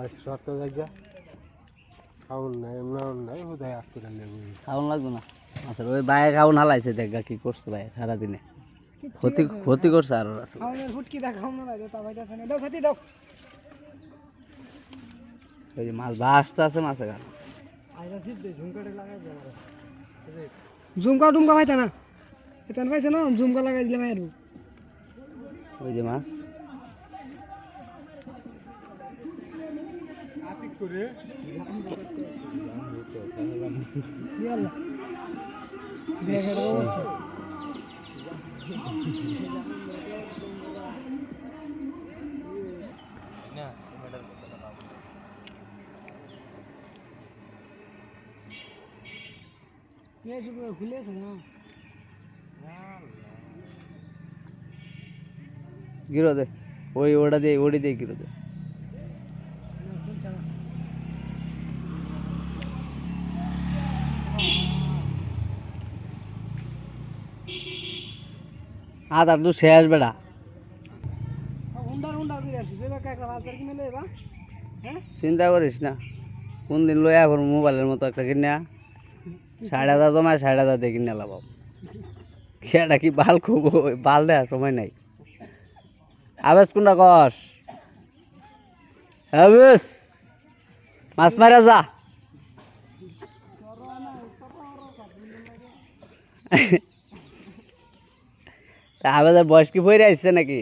আজ শর্ত জায়গা। খাউন নাই এমন নাই হুদায় আজ করে লেবু। খাওয়ান লাগবে না। আচ্ছা ওই বাইরে খাওয়ান হালাইছে দেখা কি করছে ভাই সারাদিনে। ক্ষতি ক্ষতি করছে আর তা ভাই দাও সাথী দাও। ওই যে মাছ ভাসতে আছে মাছে গান আইরা সিদ্ধ ঝুমকাটে লাগাই দেবো ঝুমকা টুমকা পাইতা না। পাইছে না ঝুমকা লাগাই দিলে মায়ের ওই যে মাছ। করে ইয়াল্লা দেখে দাও নিয়ে এসে পুরো খুলে আছে না গিরো দে ওই ওটা দিয়ে ওটি দিয়ে গিরো দে আদার তো শেষ বেড়া হ্যাঁ? চিন্তা করিস না। কোন দিন লই আবার মোবাইলের মতো একটা কিনা ষাট হাজার জমায় ষাট হাজার দিয়ে কিনে লাগাও খেয়াটা কি বাল খুব বাল দেওয়ার সময় নাই। আবেশ কোনটা কস? আবেশ! মাছ মারা যা। আবেদের বয়স কি ফইরে আসছে নাকি?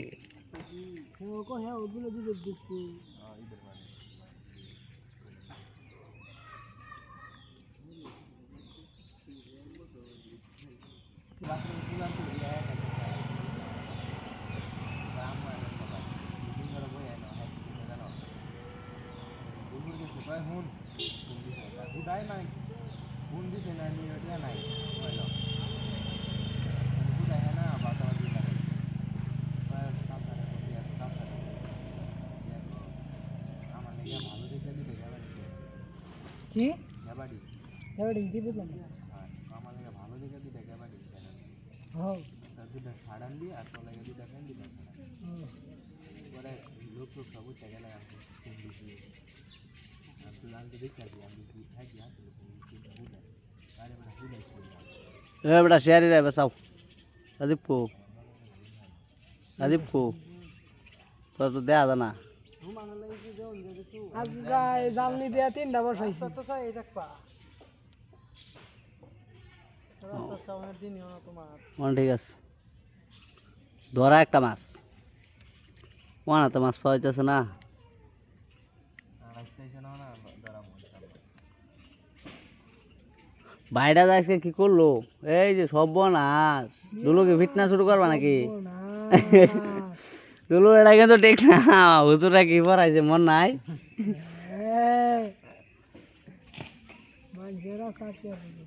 নাই হুন দিছে না নিয়ে নাই দিবে কি গাবাড়ি এবার দিতে বুঝলাম না আমার নাকি ভালো দেখে দিবে গাবাড়ি হ্যাঁ তার দুটা সাড়ান দিয়ে আর তো লাগে দুটা ফ্যান দিবে পরে লোক লোক সব উঠে গেলে আমি ফোন আর আমি কি থাকি বড় এ বেটা শেয়ারি রে বেসাও রাদীপ কো। রাদীপ কো। তোর তো দেয়া জানা আজ গায়ে জালনি দিয়া তিনটা বসাইছি। তো চাই দেখবা। ঠিক আছে। ধরা একটা মাছ। ওনা তো মাছ পাওয়া যাচ্ছে না। বাইরে আজকে কি করল? এই যে সব বনাস দুলুকে ফিটনা শুরু করবা নাকি? না দুলু এটা কিন্তু ঠিক না। হুজুরা কি পড়াইছে মন নাই? মানুষেরা দিবে